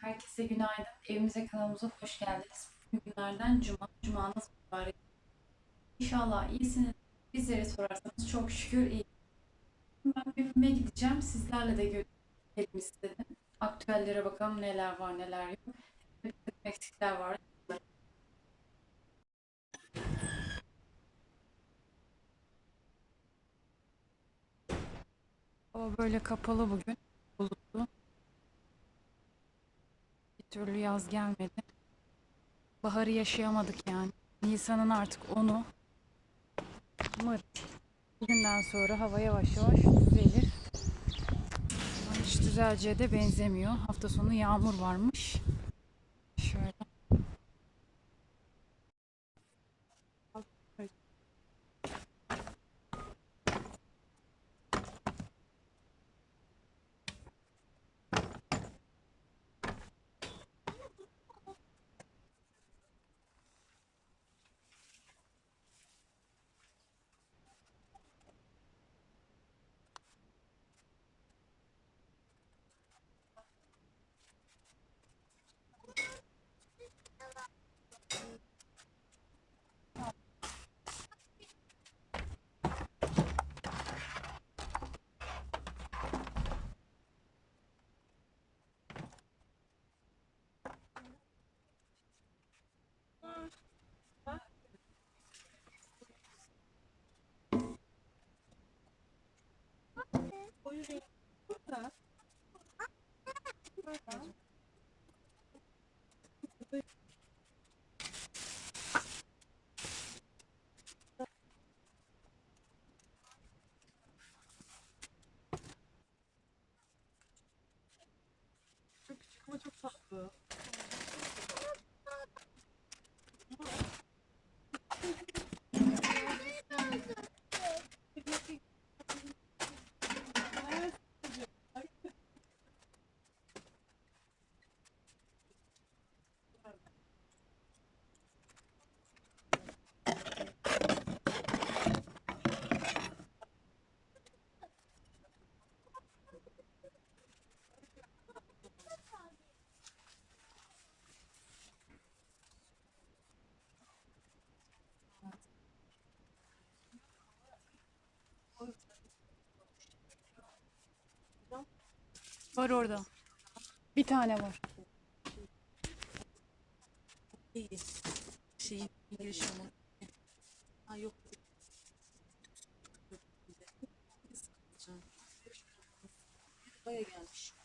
Herkese günaydın. Evimize kanalımıza hoş geldiniz. Bugün günlerden Cuma. Cumanız mübarek. İnşallah iyisiniz. Bizlere sorarsanız çok şükür iyi. Ben BİM'e gideceğim. Sizlerle de görüşelim istedim. Aktüellere bakalım neler var neler yok. Eksikler var. Hava böyle kapalı bugün. Bulutlu. Bir türlü yaz gelmedi. Baharı yaşayamadık yani. Nisan'ın artık onu. Umarım bugünden sonra hava yavaş yavaş düzelir. Ama hiç düzeleceğe de benzemiyor. Hafta sonu yağmur varmış. Var orada. Bir tane var. İyi. Şeyin yaşamı. Ha yok. Baya gelmiş.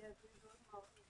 Yeah, we're going home.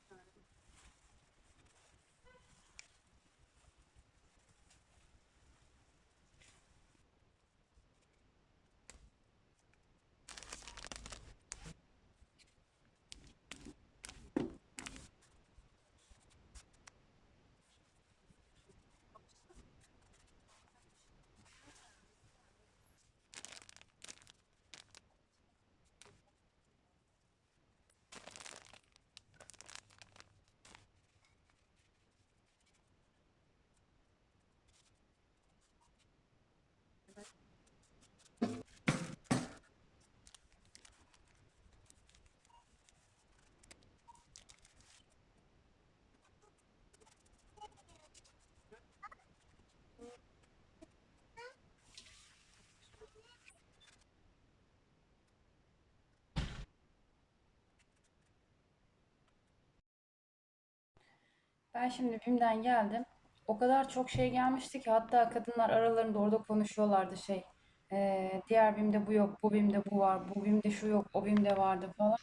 Ben şimdi BİM'den geldim. O kadar çok şey gelmişti ki hatta kadınlar aralarında orada konuşuyorlardı şey. Eee, diğer BİM'de bu yok, bu BİM'de bu var, bu BİM'de şu yok, o BİM'de vardı falan.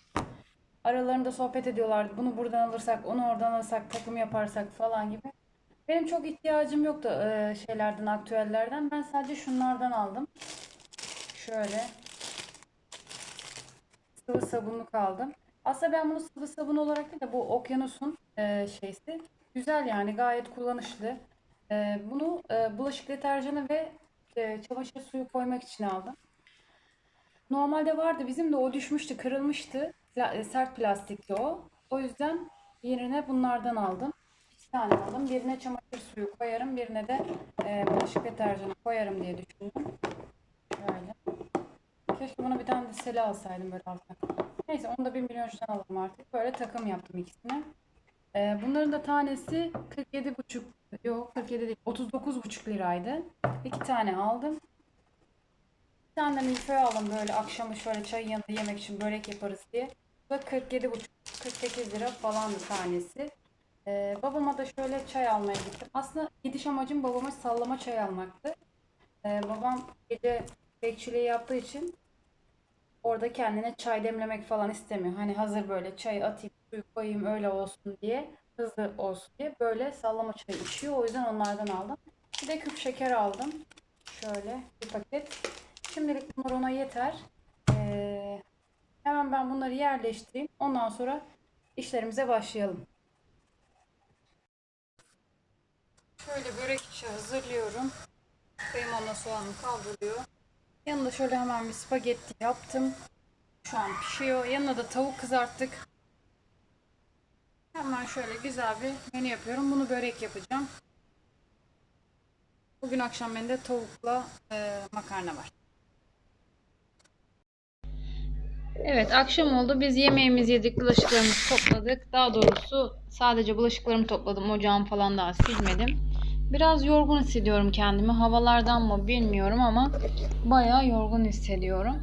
Aralarında sohbet ediyorlardı. Bunu buradan alırsak, onu oradan alırsak, takım yaparsak falan gibi. Benim çok ihtiyacım yoktu eee, şeylerden, aktüellerden. Ben sadece şunlardan aldım. Şöyle sıvı sabunluk aldım. Aslında ben bunu sıvı sabun olarak değil de bu okyanusun e, şeysi. Güzel yani gayet kullanışlı. E, bunu e, bulaşık deterjanı ve e, çamaşır suyu koymak için aldım. Normalde vardı bizim de o düşmüştü, kırılmıştı. Pla- e, sert plastikli o. O yüzden yerine bunlardan aldım. İki tane aldım. Birine çamaşır suyu koyarım, birine de e, bulaşık deterjanı koyarım diye düşündüm. Şöyle. Keşke buna bir tane de sele alsaydım böyle altına. Neyse onu da 1 milyoncudan alalım artık. Böyle takım yaptım ikisine. Ee, bunların da tanesi 47,5 yok 47 değil 39,5 liraydı. İki tane aldım. Bir tane de milföy aldım böyle akşamı şöyle çay yanında yemek için börek yaparız diye. Bu da 47,5 48 lira falan tanesi. Ee, babama da şöyle çay almaya gittim. Aslında gidiş amacım babama sallama çay almaktı. Ee, babam gece bekçiliği yaptığı için orada kendine çay demlemek falan istemiyor. Hani hazır böyle çayı atayım, suyu koyayım öyle olsun diye, hızlı olsun diye böyle sallama çay içiyor. O yüzden onlardan aldım. Bir de küp şeker aldım. Şöyle bir paket. Şimdilik bunlar ona yeter. Ee, hemen ben bunları yerleştireyim. Ondan sonra işlerimize başlayalım. Şöyle börek içi hazırlıyorum. Kıymamla soğanım kavruluyor. Yanında şöyle hemen bir spagetti yaptım. Şu an pişiyor. Yanına da tavuk kızarttık. Hemen şöyle güzel bir menü yapıyorum. Bunu börek yapacağım. Bugün akşam bende tavukla e, makarna var. Evet akşam oldu. Biz yemeğimizi yedik, bulaşıklarımızı topladık. Daha doğrusu sadece bulaşıklarımı topladım. Ocağımı falan daha silmedim. Biraz yorgun hissediyorum kendimi. Havalardan mı bilmiyorum ama bayağı yorgun hissediyorum.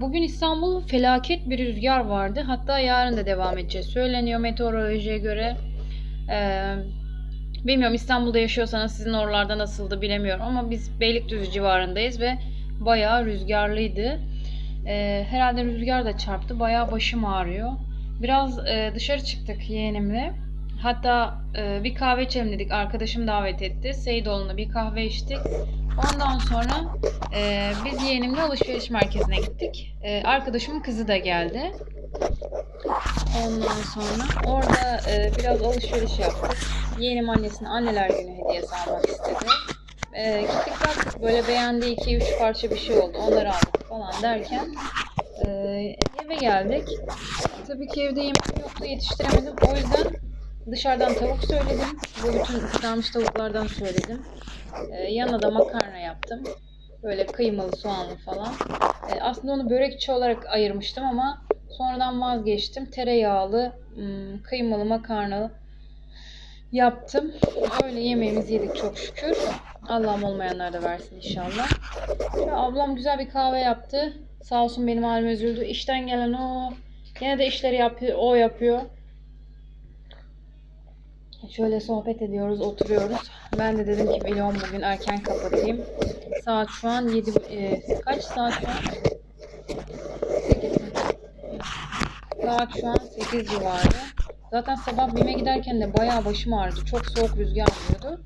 Bugün İstanbul felaket bir rüzgar vardı. Hatta yarın da devam edeceği söyleniyor meteorolojiye göre. Ee, bilmiyorum İstanbul'da yaşıyorsanız sizin oralarda nasıldı bilemiyorum ama biz Beylikdüzü civarındayız ve bayağı rüzgarlıydı. Ee, herhalde rüzgar da çarptı. Bayağı başım ağrıyor. Biraz e, dışarı çıktık yeğenimle. Hatta e, bir kahve içelim dedik. Arkadaşım davet etti. Seydoğlu'nda bir kahve içtik. Ondan sonra e, biz yeğenimle alışveriş merkezine gittik. E, arkadaşımın kızı da geldi. Ondan sonra orada e, biraz alışveriş yaptık. Yeğenim annesine anneler günü hediyesi almak istedi. E, gittik baktık böyle beğendiği 2-3 parça bir şey oldu. Onları aldık falan derken e, eve geldik. Tabii ki evde yemek yoktu yetiştiremedim. O yüzden dışarıdan tavuk söyledim. Bu bütün kızarmış tavuklardan söyledim. E, yanına da makarna yaptım. Böyle kıymalı soğanlı falan. E, aslında onu börekçi olarak ayırmıştım ama sonradan vazgeçtim. Tereyağlı, ım, kıymalı makarnalı yaptım. Öyle yemeğimizi yedik çok şükür. Allah'ım olmayanlar da versin inşallah. Ya ablam güzel bir kahve yaptı. Sağ olsun benim halime üzüldü. İşten gelen o. Yine de işleri yapıyor, o yapıyor. Şöyle sohbet ediyoruz, oturuyoruz. Ben de dedim ki vlogumu bugün erken kapatayım. Saat şu an 7 e, kaç saat şu an? 8 mi? Saat şu an 8 civarı. Zaten sabah BİM'e giderken de bayağı başım ağrıdı. Çok soğuk rüzgar vuruyordu.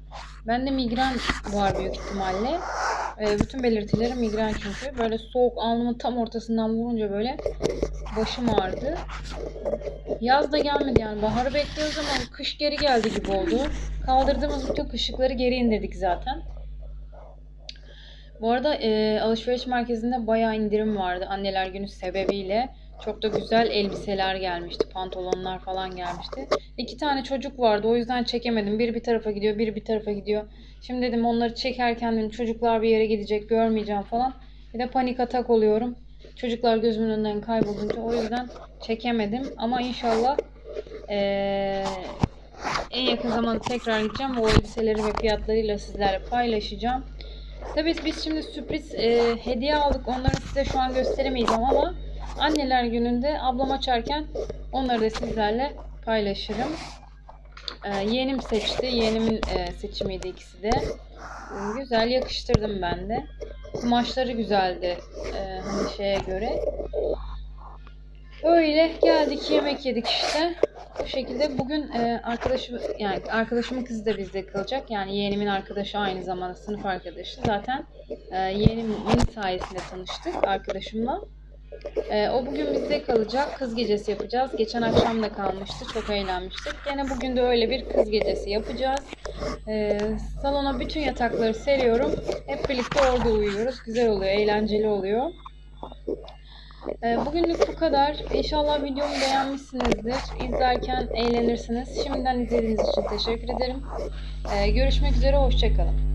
Bende migren var büyük ihtimalle. E, bütün belirtilerim migren çünkü. Böyle soğuk alnımın tam ortasından vurunca böyle başım ağrıdı. Yaz da gelmedi yani. Baharı bekliyoruz ama kış geri geldi gibi oldu. Kaldırdığımız bütün kışlıkları geri indirdik zaten. Bu arada e, alışveriş merkezinde bayağı indirim vardı anneler günü sebebiyle. Çok da güzel elbiseler gelmişti, pantolonlar falan gelmişti. İki tane çocuk vardı o yüzden çekemedim. Biri bir tarafa gidiyor, biri bir tarafa gidiyor. Şimdi dedim onları çekerken dedim, çocuklar bir yere gidecek görmeyeceğim falan. Bir de panik atak oluyorum. Çocuklar gözümün önünden kaybolunca o yüzden çekemedim. Ama inşallah eee, en yakın zamanda tekrar gideceğim o elbiseleri ve fiyatlarıyla sizlerle paylaşacağım. Tabii biz şimdi sürpriz e, hediye aldık. Onları size şu an gösteremeyeceğim ama anneler gününde ablam açarken onları da sizlerle paylaşırım. Ee, yeğenim seçti. Yeğenimin e, seçimiydi ikisi de. Güzel yakıştırdım ben de. Kumaşları güzeldi e, hani şeye göre. Öyle geldik yemek yedik işte. Bu şekilde bugün e, arkadaşım yani arkadaşımın kızı da bizde kalacak. Yani yeğenimin arkadaşı aynı zamanda sınıf arkadaşı. Zaten e, yeğenimin sayesinde tanıştık arkadaşımla. E, o bugün bizde kalacak. Kız gecesi yapacağız. Geçen akşam da kalmıştı. Çok eğlenmiştik. Gene bugün de öyle bir kız gecesi yapacağız. E, salona bütün yatakları seriyorum. Hep birlikte orada uyuyoruz. Güzel oluyor, eğlenceli oluyor. Ee, Bugünlük bu kadar. İnşallah videomu beğenmişsinizdir. İzlerken eğlenirsiniz. Şimdiden izlediğiniz için teşekkür ederim. Ee, Görüşmek üzere, hoşçakalın.